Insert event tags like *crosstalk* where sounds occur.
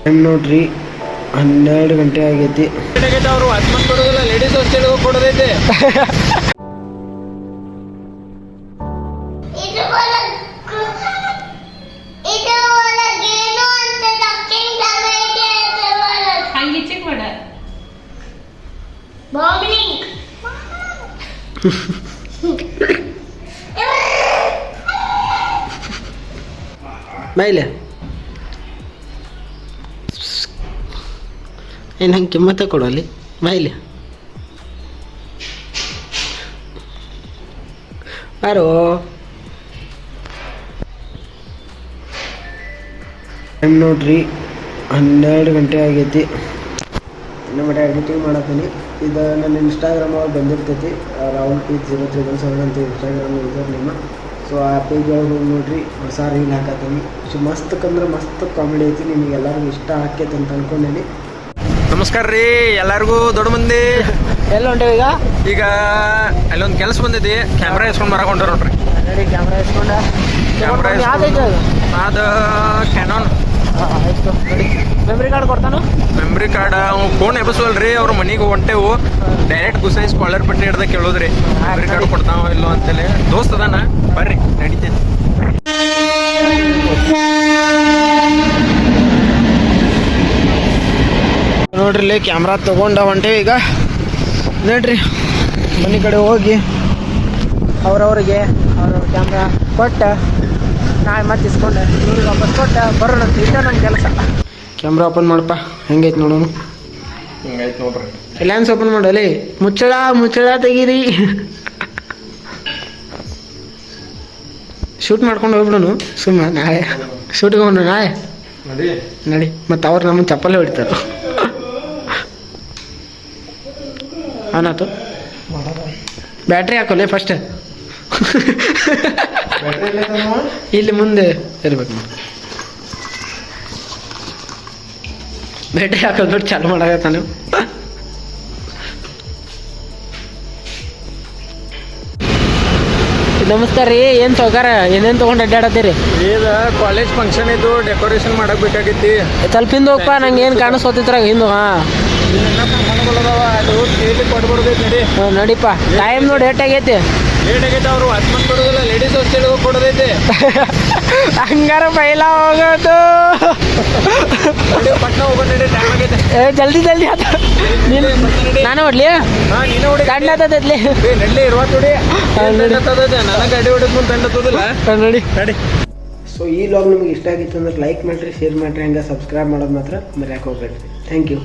Time ನೋಡ್ರಿ ಹನ್ನೆರಡು ಗಂಟೆ ಆಗೈತಿ. ಅವರು ಹತ್ಮಂತ್ ಕೊಡೋದಿಲ್ಲ ಲೇಡೀಸ್ ಹಾಸ್ಟೆಲ್ ಕೊಡೋದೈತೆ ಇದು *laughs* ಏನು ಹಂಗೆ ಕಿಮ್ಮತ್ತ ಕೊಡು ಅಲ್ಲಿ. ಬಾಯಿಲಿ ಬಾರೋ. ಟೈಮ್ ನೋಡ್ರಿ, ಹನ್ನೆರಡು ಗಂಟೆ ಆಗೈತಿ. ಮಟ್ಟ ಎಡಿಟಿಂಗ್ ಮಾಡತ್ತೀನಿ ಇದು ನನ್ನ ಇನ್ಸ್ಟಾಗ್ರಾಮ್ ಅವ್ರು ಬಂದಿರ್ತೈತಿ. Rahul P zero three one seven ಅಂತ ಇನ್ಸ್ಟಾಗ್ರಾಮ್ ಯೂಸರ್ ನಿಮ್ಮ. ಸೊ ಆ ಪೇಜ್ ಒಳಗೆ ಹೋಗಿ ನೋಡ್ರಿ, ಹೊಸ ರೀಲ್ ಹಾಕತ್ತೀನಿ. ಸೊ ಮಸ್ತ್ ಕಂದ್ರೆ ಮಸ್ತ್ ಕಾಮಿಡಿ ಐತಿ. ನಿಮಗೆ ಎಲ್ಲರಿಗೂ ಇಷ್ಟ ಆಕೈತೆ ಅಂತ ಅನ್ಕೊಂಡೇನಿ. ನಮಸ್ಕಾರ ರೀ ಎಲ್ಲರಿಗೂ ದೊಡ್ಡ ಮಂದಿ. ಎಲ್ಲ ಹೊಂಟೇವಿ ಈಗ? ಈಗ ಅಲ್ಲೊಂದು ಕೆಲಸ ಬಂದಿದೆ ಕ್ಯಾಮ್ರಾ ಇಸ್ಕೊಂಡು ಬರಕ್ ಹೊಂಟಾರ ನೋಡ್ರಿ. ನೋಡಿ ಕ್ಯಾಮ್ರಾ ಇಸ್ಕೊಂಡ ಕ್ಯಾಮ್ರಾ ಯಾವ್ದೈತೆ ಅದು? ಕ್ಯಾನೋನ್ ಆಯ್ತು ನೋಡಿ. ಮೆಮ್ರಿ ಕಾರ್ಡ್ ಕೊಡ್ತಾನು? ಮೆಮ್ರಿ ಕಾರ್ಡ್ ಫೋನ್ ಎಬ್ಬಿಸವಲ್ರಿ ಅವ್ರ ಮನೆಗೆ ಹೊಂಟೆವು. ಡೈರೆಕ್ಟ್ ಗುಸೈಸ್ ಕಾಲರ್ ಪಟ್ಟಿ ಹಿಡ್ದ ಕೇಳೋದ್ರಿ. ಮೆಮ್ರಿ ಕಾರ್ಡ್ ಕೊಡ್ತಾವ ಇಲ್ಲೋ ಅಂತೇಳಿ. ದೋಸ್ತ್ ಅದಾನ ಬರ್ರಿ ನಡೀತೈತಿ. ನೋಡ್ರಿ ಇಲ್ಲಿ ಕ್ಯಾಮ್ರಾ ತೊಗೊಂಡ ಹೊಂಟೇವಿ ಈಗ. ನೋಡ್ರಿ ಮನೆ ಕಡೆ ಹೋಗಿ ಅವ್ರವ್ರಿಗೆ ಅವ್ರ ಕ್ಯಾಮ್ರಾ ಕೊಟ್ಟ ನಾಳೆ ಮತ್ತೆ ಇಸ್ಕೊಂಡೆ. ಇವ್ರಿಗೆ ವಾಪಸ್ ಕೊಟ್ಟ ಬರೋಣ ಇಷ್ಟ ನನ್ನ ಕೆಲಸ. ಕ್ಯಾಮ್ರಾ ಓಪನ್ ಮಾಡಪ್ಪ ಹೆಂಗೈತೆ ನೋಡೋಣ. ರಿಲಯನ್ಸ್ ಓಪನ್ ಮಾಡಲಿ ಮುಚ್ಚಳ ಮುಚ್ಚಳ ತೆಗೀರಿ. ಶೂಟ್ ಮಾಡ್ಕೊಂಡು ಹೋಗ್ಬಿಡೋನು ಸುಮ್ಮ ನಾಳೆ. ಶೂಟ್ಗೆ ಹೋಗೋಣ ನಾಳೆ. ನಡಿ. ನಡಿ ಮತ್ತು ಅವ್ರು ನಮ್ಮನ್ನು ಚಪ್ಪಲ್ಲೇ ಹೊಡಿತಾರೆ. ಅನಾತು ಬ್ಯಾಟ್ರಿ ಹಾಕೋಲ್ಲ ಫಸ್ಟ್ ಇಲ್ಲಿ ಮುಂದೆ ಇರ್ಬೇಕು ನೋಡಿ. ಬ್ಯಾಟ್ರಿ ಹಾಕೋದು ಬಿಟ್ಟು ಚಾಲು ಮಾಡಾಗತ್ತ ನೀವು ನಮಸ್ಕಾರ ರೀ ಏನ್ ಸೌಕಾರ ಏನೇನ್ ತೊಗೊಂಡು ಅಡ್ಡಾಡತ್ತೀರಿ? ಈಗ ಕಾಲೇಜ್ ಫಂಕ್ಷನ್ ಇದ್ದು ಡೆಕೋರೇಷನ್ ಮಾಡಕ್ ಬೇಕಾಗಿತ್ತಿ. ತಲುಪಿಂದ ಹೋಗ್ಪ ಹೋಗಪ್ಪ ನಂಗೆ ಏನು ಕಾಣಿಸ್ಕೊತಿದ್ರಾಗ ಹಿಂದು ಹಾಂ. ಇಲ್ಲೆಲ್ಲ ಫಂಕ್ಷನ್ಗಳದಾವ ಅದು ಕೇಳಿ ಕೊಟ್ಬಿಡ್ದೈತಿ ನಡಿ ಹಾಂ ನಡಿಪ್ಪ. ಟೈಮ್ ನೋಡಿ ಏಟ್ ಆಗೈತಿ. ಲೇಟ್ ಆಗೈತೆ ಅವರು ಹತ್ಮಂತ್ ಕೊಡೋದಿಲ್ಲ ಲೇಡೀಸ್ ಹಾಸ್ಟೆಲ್ ಕೊಡೋದೈತೆ ಹಂಗಾರ ಪೈಲ ಹೋಗೋದು. ಪಟ್ನ ನಡಿ ಟೈಮ್ ಆಗೈತೆ ಏ, ಜಲ್ದಿ ಜಲ್ದಿ ಆತ. ನೀನು ನಾನು ಹೊಡ್ಲಿ? ಗಂಡ ಆತದ್ಲಿ ಏ ನಡ್ಲಿ ಇರುವ ನೋಡಿ. ನನ್ನ ಗಾಡಿ ಹೊಡೆದ್ ಮುಂದೆ ತಂಡ ಹತ್ತೋದಿಲ್ಲ ನೋಡಿ ನಡಿ ಸೊ ಈ ಲಾಗ್ ನಿಮ್ಗೆ ಇಷ್ಟ ಆಗಿತ್ತು ಅಂದ್ರೆ ಲೈಕ್ ಮಾಡಿರಿ ಶೇರ್ ಮಾಡಿರಿ, ಹಂಗೆ ಸಬ್ಸ್ಕ್ರೈಬ್ ಮಾಡೋದು ಮಾತ್ರ ಮರ್ಯಾಕೆ ಹೋಗ್ಬೇಡ್ರಿ. Thank you